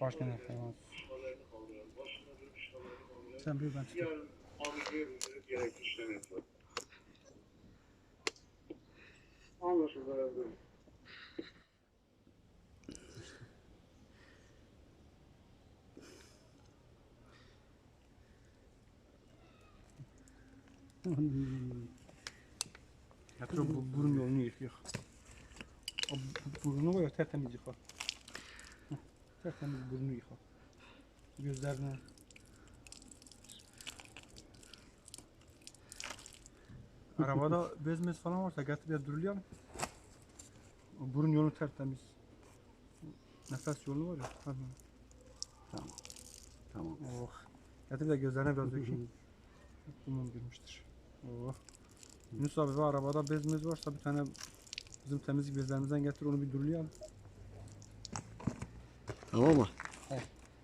Başka ne yapayım? Sen bir ben tutayım. Anlaşıldı efendim. Yatır bu burun yolunu yıkıyor. Burnu var ya tertemiz yıka. Heh, Tertemiz burnu yıka. Gözlerine. Arabada bez mez falan varsa getir ya durulayalım. O burun yolu tertemiz. Nefes yolu var ya. Hadi. Tamam. Tamam. Oh. Getir de gözlerine biraz dökeyim. Bunun girmiştir. Oh. Yunus abi ve arabada bezimiz varsa bir tane bizim temizlik bezlerimizden getir onu bir durulayalım. Tamam mı?